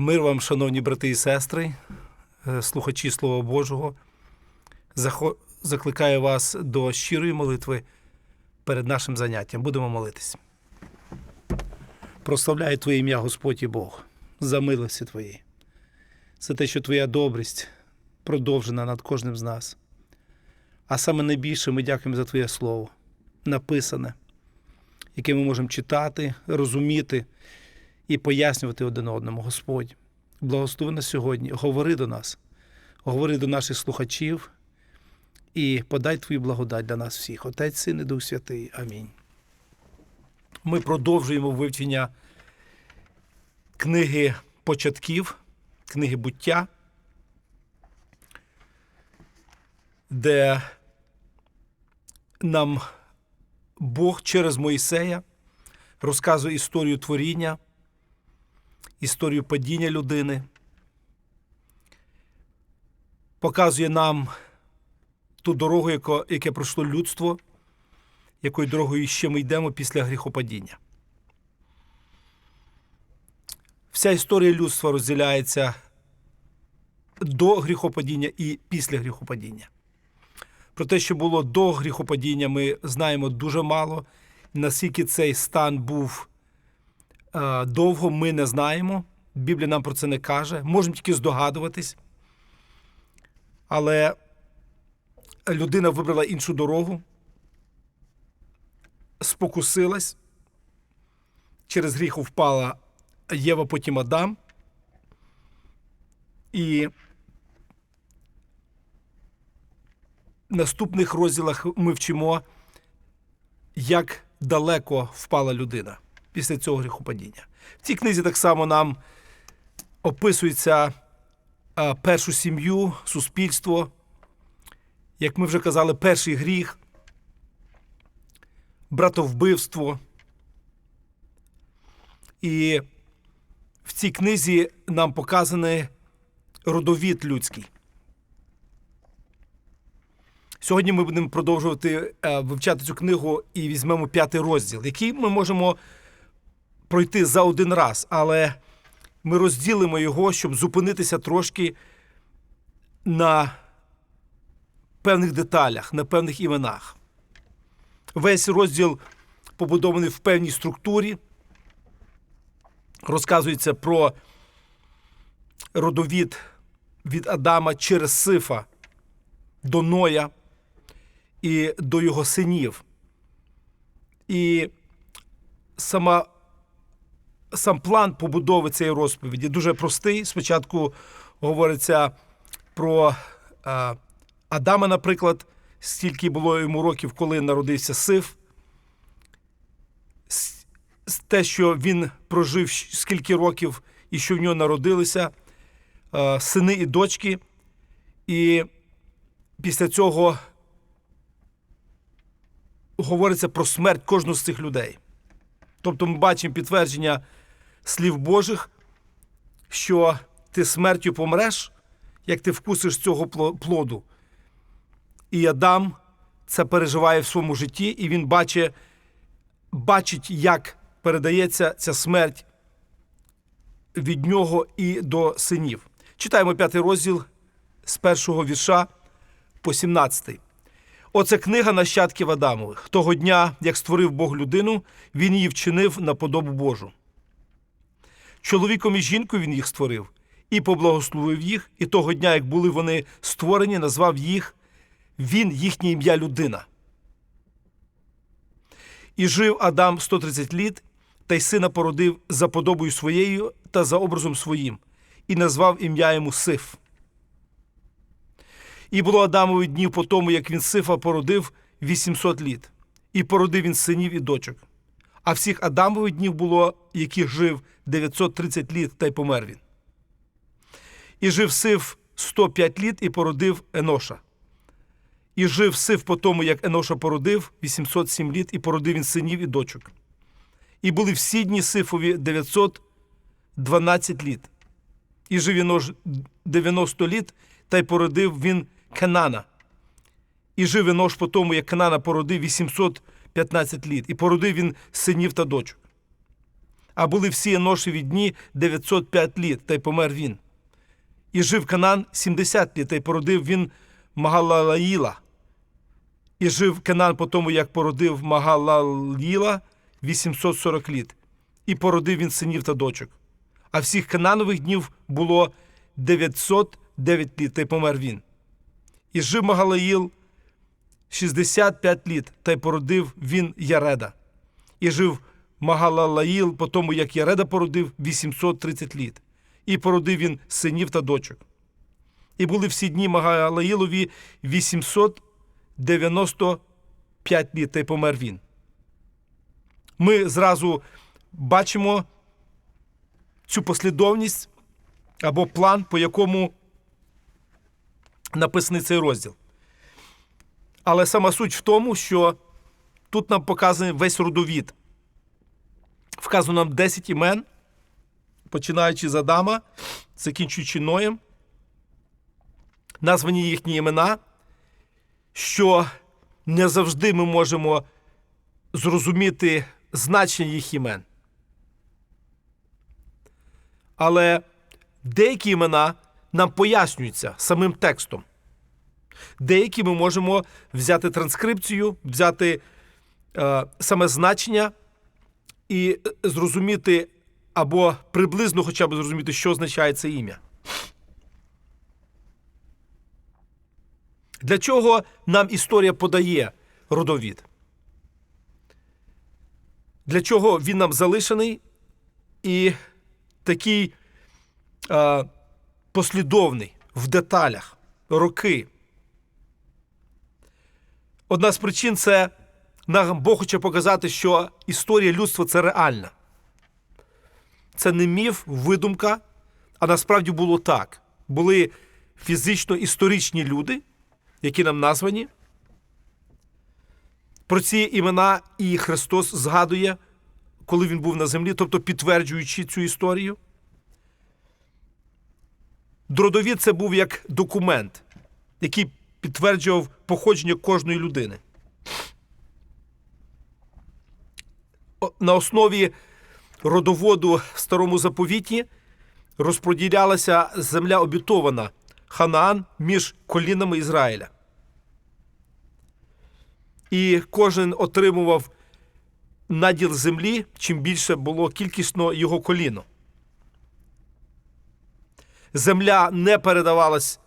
Мир вам, шановні брати і сестри, е, слухачі Слова Божого. Закликаю вас до щирої молитви перед нашим заняттям. Будемо молитись. Прославляю Твоє ім'я, Господь і Бог, за милості Твої, за те, що Твоя добрість продовжена над кожним з нас. А саме найбільше ми дякуємо за Твоє Слово, написане, яке ми можемо читати, розуміти і пояснювати один одному. Господь, благослови нас сьогодні, говори до нас, говори до наших слухачів і подай Твою благодать для нас всіх. Отець, Син і Дух Святий. Амінь. Ми продовжуємо вивчення книги початків, книги буття, де нам Бог через Моїсея розказує історію творіння, історію падіння людини, показує нам ту дорогу, яке пройшло людство, якою дорогою ще ми йдемо після гріхопадіння. Вся історія людства розділяється до гріхопадіння і після гріхопадіння. Про те, що було до гріхопадіння, ми знаємо дуже мало. Наскільки цей стан був довго, ми не знаємо. Біблія нам про це не каже. Можемо тільки здогадуватись. Але людина вибрала іншу дорогу, спокусилась. Через гріх впала Єва, потім Адам. І в наступних розділах ми вчимо, як далеко впала людина після цього гріхопадіння. В цій книзі так само нам описується першу сім'ю, суспільство, як ми вже казали, перший гріх, братовбивство. І в цій книзі нам показаний родовід людський. Сьогодні ми будемо продовжувати е, вивчати цю книгу і візьмемо п'ятий розділ, який ми можемо пройти за один раз, але ми розділимо його, щоб зупинитися трошки на певних деталях, на певних іменах. Весь розділ побудований в певній структурі. Розказується про родовід від Адама через Сифа до Ноя і до його синів. І сама, сам план побудови цієї розповіді дуже простий. Спочатку говориться про а, Адама, наприклад, скільки було йому років, коли народився Сиф. Те, що він прожив скільки років і що в нього народилися, а, сини і дочки. І після цього говориться про смерть кожного з цих людей. Тобто ми бачимо підтвердження слів Божих, що ти смертю помреш, як ти вкусиш цього плоду. І Адам це переживає в своєму житті, і він бачить, бачить, як передається ця смерть від нього і до синів. Читаємо п'ятий розділ з першого вірша по 17. Оце книга нащадків Адамових. Того дня, як створив Бог людину, він її вчинив на подобу Божу. Чоловіком і жінкою він їх створив і поблагословив їх, і того дня, як були вони створені, назвав їх він їхнє ім'я людина. І жив Адам 130 літ, та й сина породив за подобою своєю та за образом своїм, і назвав ім'я йому Сиф. І було Адамові днів по тому, як він Сифа породив 800 літ, і породив він синів і дочок. А всіх Адамових днів було, яких жив 930 літ, та й помер він. І жив Сиф 105 літ і породив Еноша. І жив Сиф по тому, як Еноша породив 807 літ, і породив він синів і дочок. І були всі дні Сифові 912 літ. І жив Енош 90 літ, та й породив він Канана. І жив Енош по тому, як Канана породив 815 літ, і породив він синів та дочок. а були всі Еношеві дні 905 літ, та й помер він. І жив Канан 70 літ, та й породив він Магалалаїла. І жив Канан по тому, як породив Магалаліла 840 літ. І породив він синів та дочок. А всіх Кананових днів було 909 літ, та й помер він. І жив Магалаїл 65 літ, та й породив він Яреда. І жив Магалалаїл по тому, як Яреда породив 830 літ. І породив він синів та дочок. І були всі дні Магалаїлові 895 літ, та й помер він. Ми зразу бачимо цю послідовність або план, по якому написаний цей розділ. Але сама суть в тому, що тут нам показаний весь родовід. Вказано нам 10 імен, починаючи з Адама, закінчуючи Ноєм. Названі їхні імена, що не завжди ми можемо зрозуміти значення їх імен. Але деякі імена нам пояснюються самим текстом. Деякі ми можемо взяти транскрипцію, взяти е, саме значення і зрозуміти або приблизно хоча б зрозуміти, що означає це ім'я. Для чого нам історія подає родовід? Для чого він нам залишений і такий е, послідовний в деталях, роки. Одна з причин це нам Бог хоче показати, що історія людства це реальна. Це не міф, видумка, а насправді було так. Були фізично історичні люди, які нам названі. Про ці імена і Христос згадує, коли він був на землі, тобто підтверджуючи цю історію. Дродовід це був як документ, який підтверджував походження кожної людини. На основі родоводу в старому заповіті розподілялася земля обітована Ханаан між колінами Ізраїля. І кожен отримував наділ землі, чим більше було кількісно його коліно. Земля не передавалась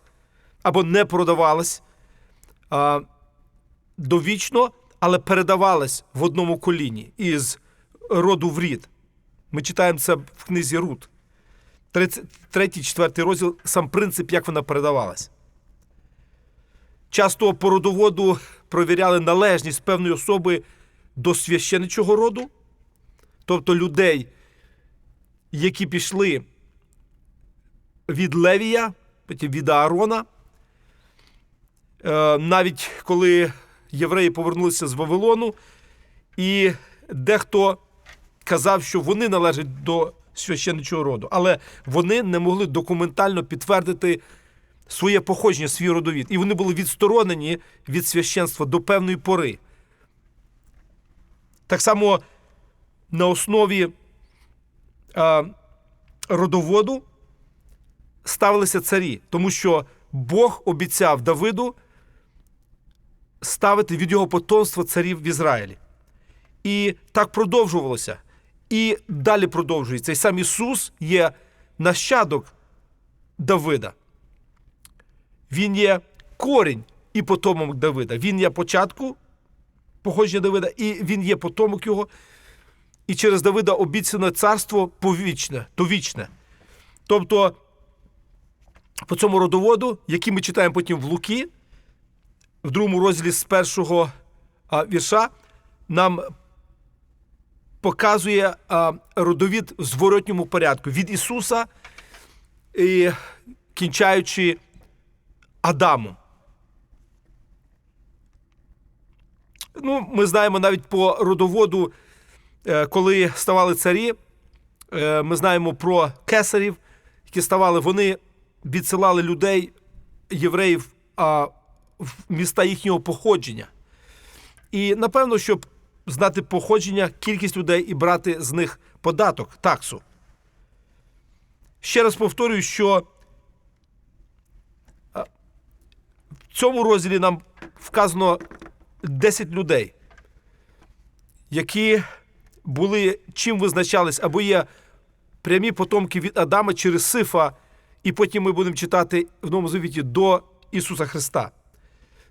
або не продавалась а, довічно, але передавалась в одному коліні із роду в рід. Ми читаємо це в книзі Рут. Третій, четвертий розділ, сам принцип, як вона передавалась. Часто по родоводу провіряли належність певної особи до священичого роду, тобто людей, які пішли від Левія, потім від Аарона. Е, Навіть коли євреї повернулися з Вавилону, і дехто казав, що вони належать до священичого роду, але вони не могли документально підтвердити своє походження, свій родовід. І вони були відсторонені від священства до певної пори. Так само на основі е, родоводу ставилися царі, тому що Бог обіцяв Давиду ставити від його потомства царів в Ізраїлі. І так продовжувалося. І далі продовжується. І сам Ісус є нащадок Давида. Він є корінь і потомок Давида. Він є початку походження Давида, і він є потомок його. І через Давида обіцяне царство повічне, довічне. Тобто, по цьому родоводу, який ми читаємо потім в Луки, в другому розділі з першого вірша, нам показує родовід в зворотньому порядку від Ісуса і кінчаючи Адамом. Ну, ми знаємо навіть по родоводу, е, коли ставали царі, е, ми знаємо про кесарів, які ставали, вони відсилали людей, євреїв, міста їхнього походження. І напевно, щоб знати походження, кількість людей і брати з них податок, таксу. Ще раз повторюю, що в цьому розділі нам вказано 10 людей, які були чим визначались, або є прямі потомки від Адама через Сифа, і потім ми будемо читати в Новому Завіті до Ісуса Христа.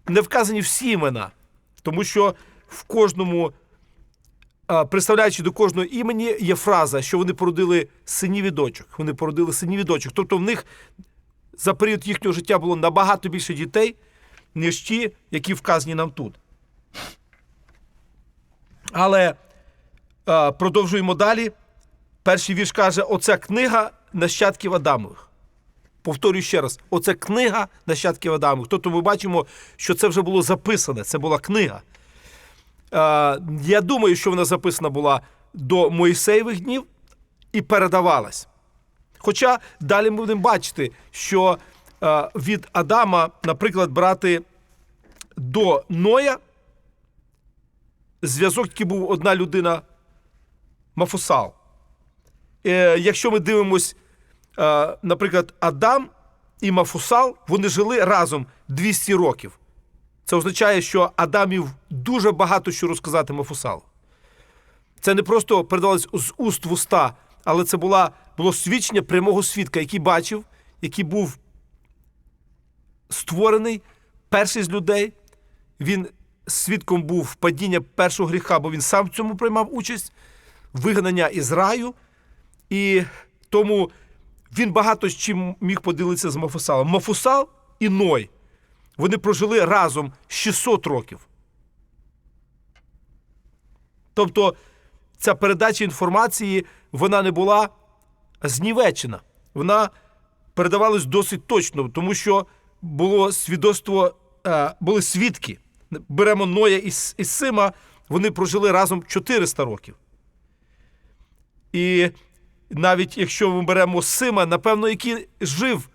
Не вказані всі імена, тому що в кожному, представляючи до кожного імені, є фраза, що вони породили синів і дочок. Вони породили синів і дочок. Тобто в них за період їхнього життя було набагато більше дітей, ніж ті, які вказані нам тут. Але продовжуємо далі. Перший вірш каже: оця книга нащадків Адамових. Повторюю ще раз: оце книга нащадків Адамових. Тобто ми бачимо, що це вже було записане, це була книга. Е, я думаю, що вона записана була до Моїсеєвих днів і передавалась. Хоча далі ми будемо бачити, що е, від Адама, наприклад, брати до Ноя, зв'язок тільки був одна людина Мафусал. Е, якщо ми дивимось, наприклад, Адам і Мафусал, вони жили разом 200 років. Це означає, що Адамів дуже багато що розказати Мафусалу. Це не просто передавалось з уст в уста, але це була, було свідчення прямого свідка, який бачив, який був створений, перший з людей. Він свідком був падіння першого гріха, бо він сам в цьому приймав участь, вигнання із раю. І тому він багато з чим міг поділитися з Мафусалом. Мафусал і Ной. Вони прожили разом 600 років. Тобто ця передача інформації вона не була знівечена. Вона передавалась досить точно, тому що було свідоцтво, е, були свідки. Беремо Ноя і Сима, вони прожили разом 400 років. І навіть якщо ми беремо Сима, напевно, який жив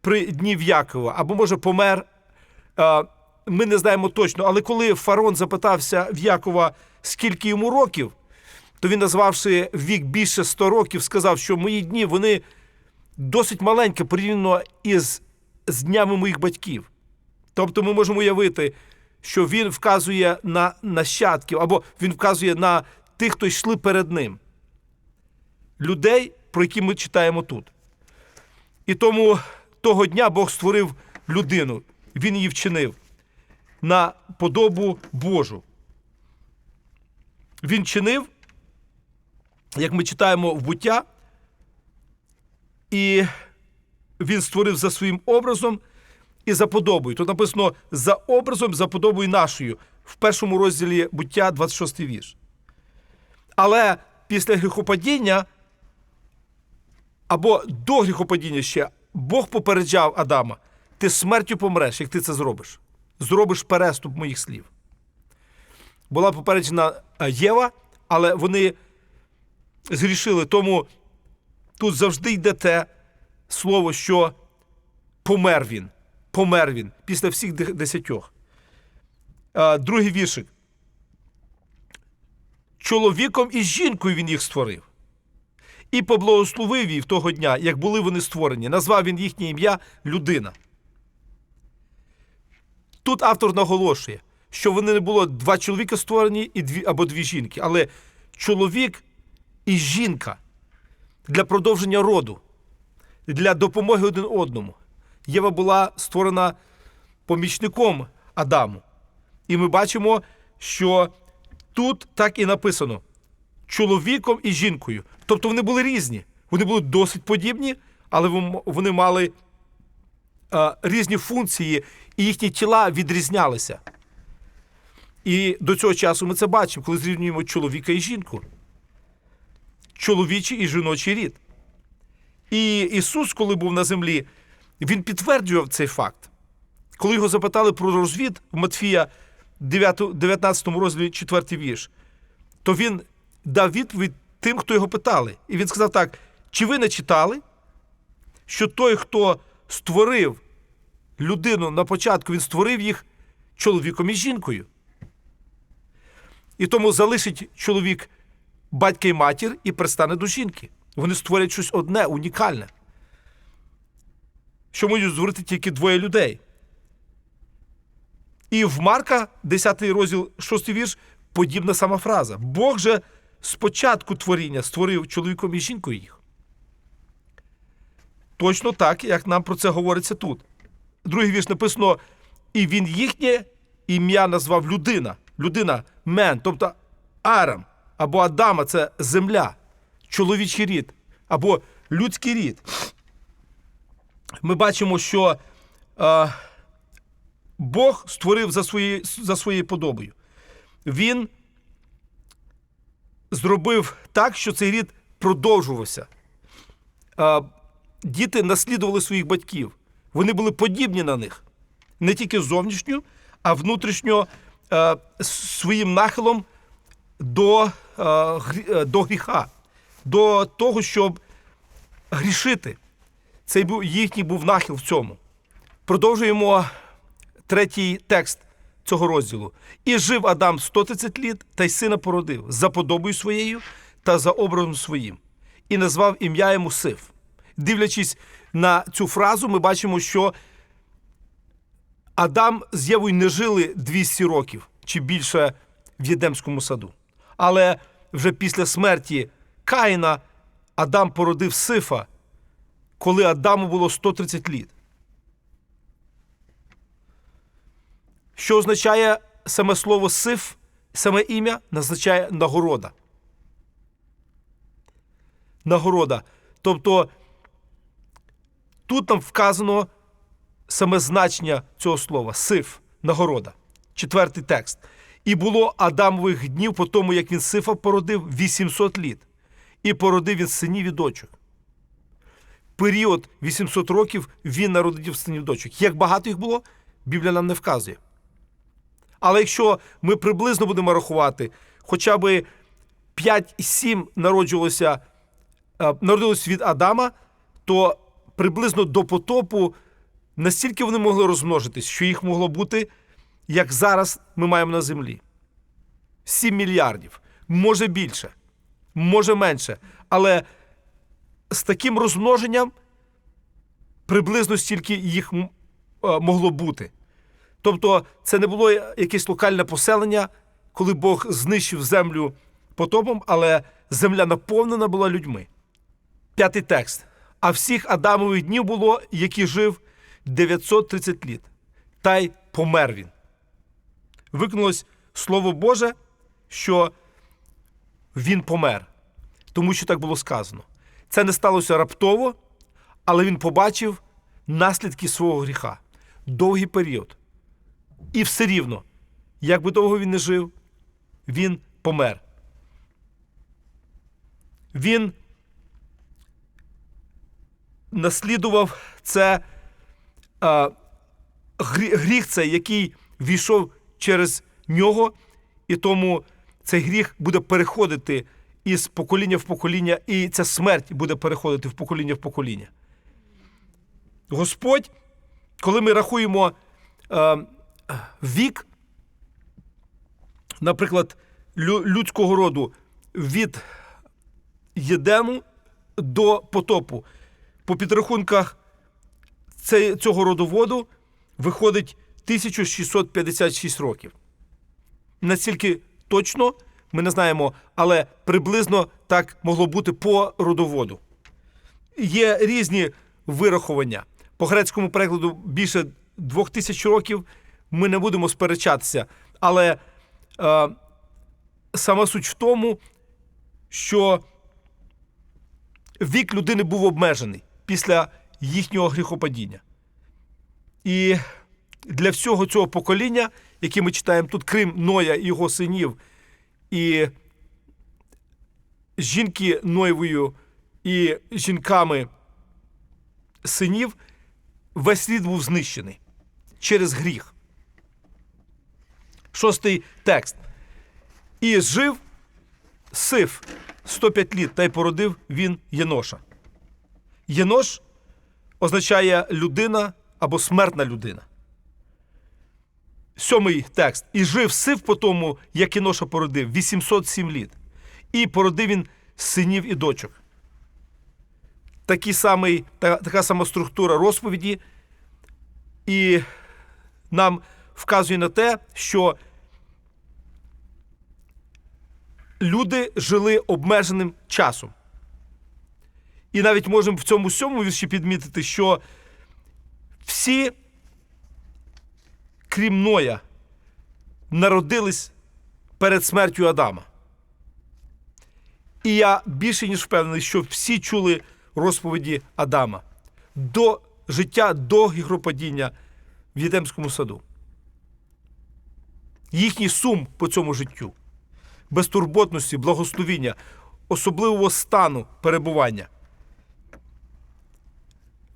при дні Якова, або може помер. Ми не знаємо точно, але коли фарон запитався в Якова, скільки йому років, то він, назвавши вік більше 100 років, сказав, що мої дні вони досить маленькі порівняно із з днями моїх батьків. Тобто ми можемо уявити, що він вказує на нащадків, або він вказує на тих, хто йшли перед ним. Людей, про які ми читаємо тут. І тому того дня Бог створив людину, він її вчинив на подобу Божу. Він чинив, як ми читаємо в буття, і він створив за своїм образом і за подобою. Тут написано за образом, за подобою нашою в першому розділі буття, 26 вірш. Але після гріхопадіння або до гріхопадіння ще Бог попереджав Адама: ти смертю помреш, як ти це зробиш. Зробиш переступ моїх слів. Була попереджена е, Єва, але вони згрішили. Тому тут завжди йде те слово, що помер він. Помер він після всіх десятьох. Е, Другий віршик. Чоловіком і жінкою він їх створив. І поблагословив їх того дня, як були вони створені. Назвав він їхнє ім'я людина. Тут автор наголошує, що вони не було два чоловіка створені і дві, або дві жінки, але чоловік і жінка для продовження роду, для допомоги один одному. Єва була створена помічником Адаму. І ми бачимо, що тут так і написано: чоловіком і жінкою. Тобто вони були різні. Вони були досить подібні, але вони мали е, різні функції, і їхні тіла відрізнялися. І до цього часу ми це бачимо, коли зрівнюємо чоловіка і жінку. Чоловічий і жіночий рід. І Ісус, коли був на землі, він підтверджував цей факт. Коли його запитали про розвід в Матфія 9, 19 розділі 4 вірш, то він дав відповідь тим, хто його питали. І він сказав так: чи ви не читали, що той, хто створив людину на початку, він створив їх чоловіком і жінкою. І тому залишить чоловік батька і матір і пристане до жінки. Вони створять щось одне, унікальне. Що можуть зробити тільки двоє людей. І в Марка, 10 розділ, 6 вірш, подібна сама фраза. Бог же спочатку творіння створив чоловіком і жінкою їх. Точно так, як нам про це говориться тут. Другий вірш написано: і він їхнє ім'я назвав людина. Людина мен, тобто Арам або Адама це земля, чоловічий рід або людський рід. Ми бачимо, що е, Бог створив за, свої, за своєю подобою. Він зробив так, що цей рід продовжувався. Діти наслідували своїх батьків. Вони були подібні на них не тільки зовнішньо, а внутрішньо своїм нахилом до, е, до гріха, до того, щоб грішити. Цей був їхній був нахил в цьому. Продовжуємо третій текст цього розділу. І жив Адам 130 літ, та й сина породив за подобою своєю та за образом своїм, і назвав ім'я йому Сив. Дивлячись на цю фразу, ми бачимо, що Адам з Євою не жили 200 років чи більше в Єдемському саду. Але вже після смерті Каїна Адам породив Сифа, коли Адаму було 130 літ. Що означає саме слово сиф, саме ім'я означає нагорода. Нагорода. Тобто тут нам вказано саме значення цього слова сиф, нагорода. Четвертий текст. І було Адамових днів по тому, як він сифа породив 800 літ, і породив він синів і дочок. Період 800 років він народив синів дочок. Як багато їх було, Біблія нам не вказує. Але якщо ми приблизно будемо рахувати, хоча б 5-7 народжувалося, е, народилось від Адама, то приблизно до потопу настільки вони могли розмножитись, що їх могло бути, як зараз ми маємо на землі. 7 мільярдів, може більше, може менше. Але з таким розмноженням приблизно стільки їх е, могло бути. Тобто це не було якесь локальне поселення, коли Бог знищив землю потопом, але земля наповнена була людьми. П'ятий текст. А всіх Адамових днів було, які жив 930 літ, та й помер він. Виконалось Слово Боже, що він помер, тому що так було сказано. Це не сталося раптово, але він побачив наслідки свого гріха. Довгий період. І все рівно, як би довго він не жив, він помер. Він наслідував це а, гріх, цей, який війшов через нього, і тому цей гріх буде переходити із покоління в покоління, і ця смерть буде переходити в покоління в покоління. Господь, коли ми рахуємо е, вік, наприклад, людського роду від Єдему до потопу, по підрахунках цього родоводу виходить 1656 років. Настільки точно ми не знаємо, але приблизно так могло бути по родоводу. Є різні вирахування. По грецькому перекладу більше двох тисяч років ми не будемо сперечатися. Але е, сама суть в тому, що вік людини був обмежений після їхнього гріхопадіння. І для всього цього покоління, яке ми читаємо тут, крім Ноя і його синів, і жінки Ноєвою і жінками синів, весь світ був знищений через гріх. Шостий текст. І жив Сиф 105 літ, та й породив він Єноша. Єнош означає людина або смертна людина. Сьомий текст. І жив Сив по тому, як Єноша породив, 807 літ. і породив він синів і дочок. Такий самий, та, така сама структура розповіді, і нам вказує на те, що люди жили обмеженим часом. І навіть можемо в цьому сьомому вірші підмітити, що всі, крім Ноя, народились перед смертю Адама. І я більше ніж впевнений, що всі чули розповіді Адама до життя до гігропадіння в Єдемському саду. Їхній сум по цьому життю, безтурботності, благословіння, особливого стану перебування.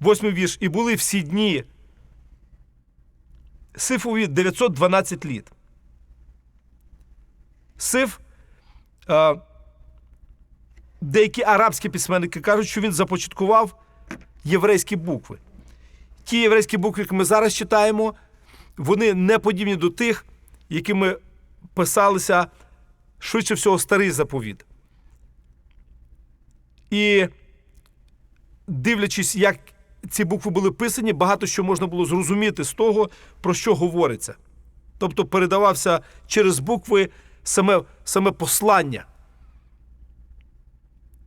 Восьмий вірш. І були всі дні Сифові 912 літ. Сиф. Деякі арабські письменники кажуть, що він започаткував єврейські букви. Ті єврейські букви, які ми зараз читаємо, вони не подібні до тих, якими писалися швидше всього старий заповіт. І дивлячись, як ці букви були писані, багато що можна було зрозуміти з того, про що говориться. Тобто передавався через букви саме, саме послання.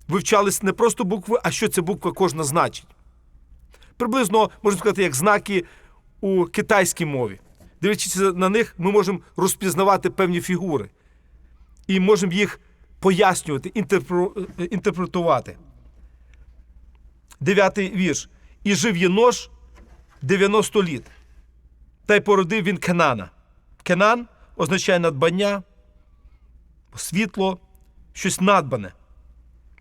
Вивчались не просто букви, а що ця буква кожна значить. Приблизно, можна сказати, як знаки у китайській мові. Дивлячись на них, ми можемо розпізнавати певні фігури і можемо їх пояснювати, е, інтерпретувати. Дев'ятий вірш. І жив Єнош 90 літ. Та й породив він Кенана. Кенан означає надбання, світло, щось надбане.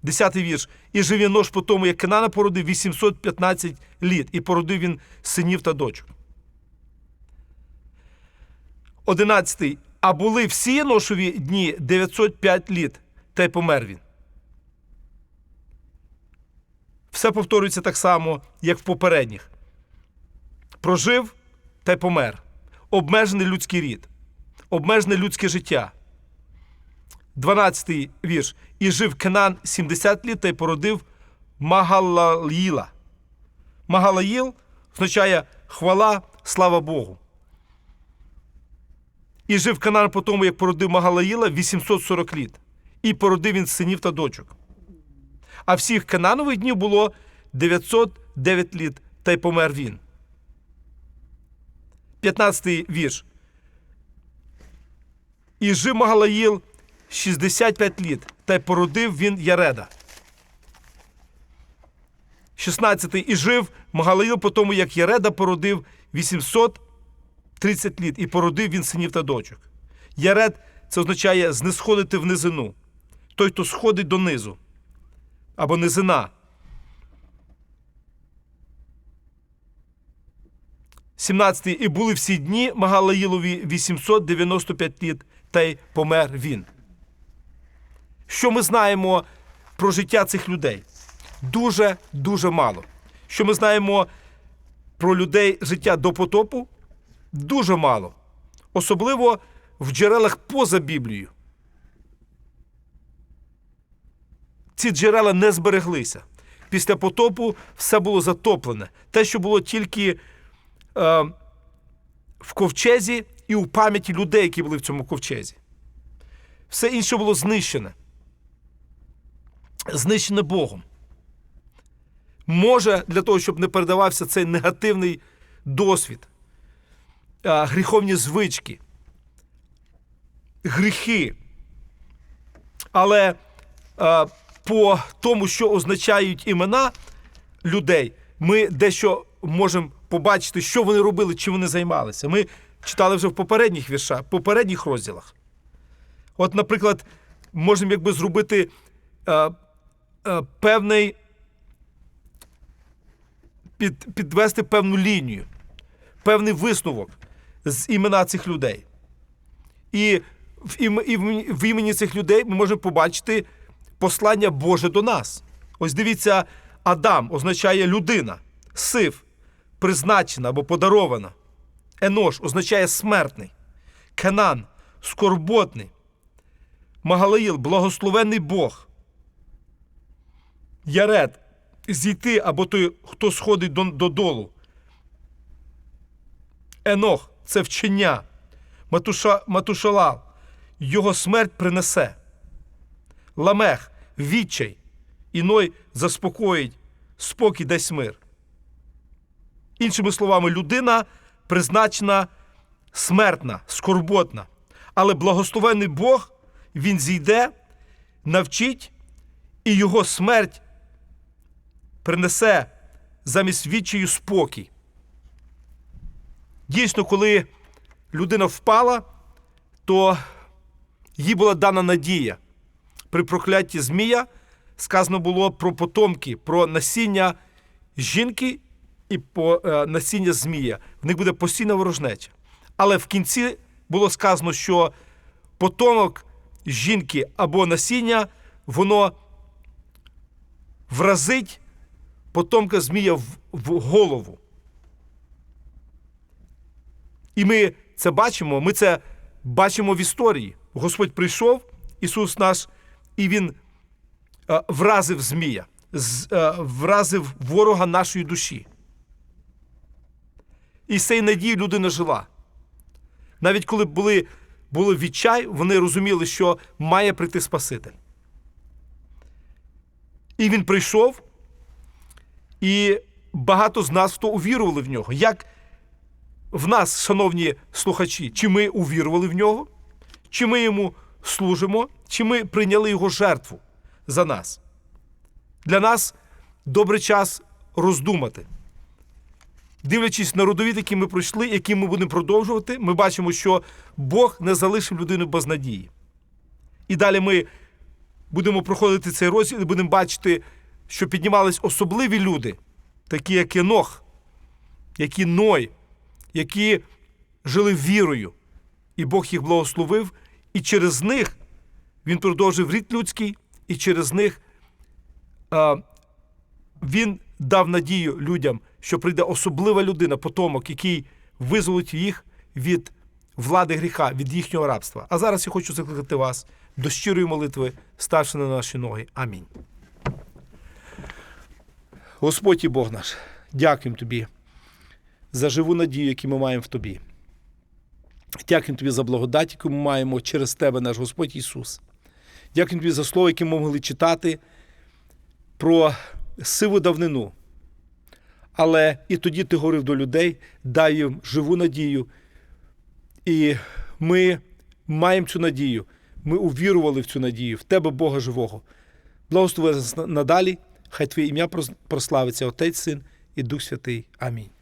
Десятий вірш. І жив Єнош по тому, як Кенана породив 815 літ, і породив він синів та дочок. Одинадцятий. А були всі Єношові дні 905 літ, та й помер він. Все повторюється так само, як в попередніх. Прожив та й помер. Обмежений людський рід, обмежене людське життя. 12 вірш. І жив Кенан 70 літ та й породив Магалаїла. Магалаїл означає хвала, слава Богу. І жив Канан по тому, як породив Магалаїла 840 літ. І породив він синів та дочок. А всіх Кананових днів було 909 літ, та й помер він. 15 вірш. І жив Магалаїл 65 літ, та й породив він Яреда. 16 і жив Магалаїл по тому, як Яреда породив 830 літ, і породив він синів та дочок. Яред це означає знисходити в низину. Той, хто сходить донизу. Або низина. 17. І були всі дні Магалаїлові 895 літ, та й помер він. Що ми знаємо про життя цих людей? Дуже дуже мало. Що ми знаємо про людей життя до потопу? Дуже мало. Особливо в джерелах поза Біблією. Ці джерела не збереглися. Після потопу все було затоплене. Те, що було тільки е, в ковчезі і у пам'яті людей, які були в цьому ковчезі. Все інше було знищене. Знищене Богом. Може, для того, щоб не передавався цей негативний досвід, гріховні звички, гріхи. Але е, по тому, що означають імена людей, ми дещо можемо побачити, що вони робили, чим вони займалися. Ми читали вже в попередніх віршах, попередніх розділах. От, наприклад, можемо якби зробити е, е, певний під, підвести певну лінію, певний висновок з імена цих людей. І в, ім, і в, імені цих людей ми можемо побачити послання Боже до нас. Ось дивіться, Адам означає людина, сив, призначена або подарована. Енош означає смертний. Кенан скорботний. Магалаїл, благословенний Бог. Яред, зійти або той, хто сходить додолу. Енох це вчення. Матуша, Матушалал, його смерть принесе. Ламех, відчай, іной заспокоїть, спокій дасть мир. Іншими словами, людина призначена смертна, скорботна. Але благословений Бог, він зійде, навчить, і його смерть принесе замість відчаю спокій. Дійсно, коли людина впала, то їй була дана надія. При прокляті Змія сказано було про потомки, про насіння жінки і по е, насіння Змія. В них буде постійна ворожнеча. Але в кінці було сказано, що потомок жінки або насіння, воно вразить потомка Змія в, в голову. І ми це бачимо, ми це бачимо в історії. Господь прийшов, Ісус наш, і Він е, вразив Змія, е, вразив ворога нашої душі. І з цієї надії людина жила. Навіть коли були, були відчай, вони розуміли, що має прийти Спаситель. І він прийшов, і багато з нас хто увірували в нього. Як в нас, шановні слухачі, чи ми увірували в нього, чи ми йому служимо, чи ми прийняли його жертву за нас. Для нас добрий час роздумати. Дивлячись на родовід, які ми пройшли, які ми будемо продовжувати, ми бачимо, що Бог не залишив людину без надії. І далі ми будемо проходити цей розділ і будемо бачити, що піднімались особливі люди, такі як Енох, які Ной, які жили вірою, і Бог їх благословив, і через них він продовжив рід людський, і через них а, він дав надію людям, що прийде особлива людина, потомок, який визволить їх від влади гріха, від їхнього рабства. А зараз я хочу закликати вас до щирої молитви, ставши на наші ноги. Амінь. Господь і Бог наш, дякуємо Тобі за живу надію, яку ми маємо в Тобі. Дякуємо Тобі за благодать, яку ми маємо через Тебе, наш Господь Ісус. Дякуємо Тобі за слово, яке ми могли читати про сиву давнину. Але і тоді ти говорив до людей, дай їм живу надію. І ми маємо цю надію. Ми увірували в цю надію, в тебе, Бога живого. Благослови нас надалі. Хай Твоє ім'я прославиться Отець, Син і Дух Святий. Амінь.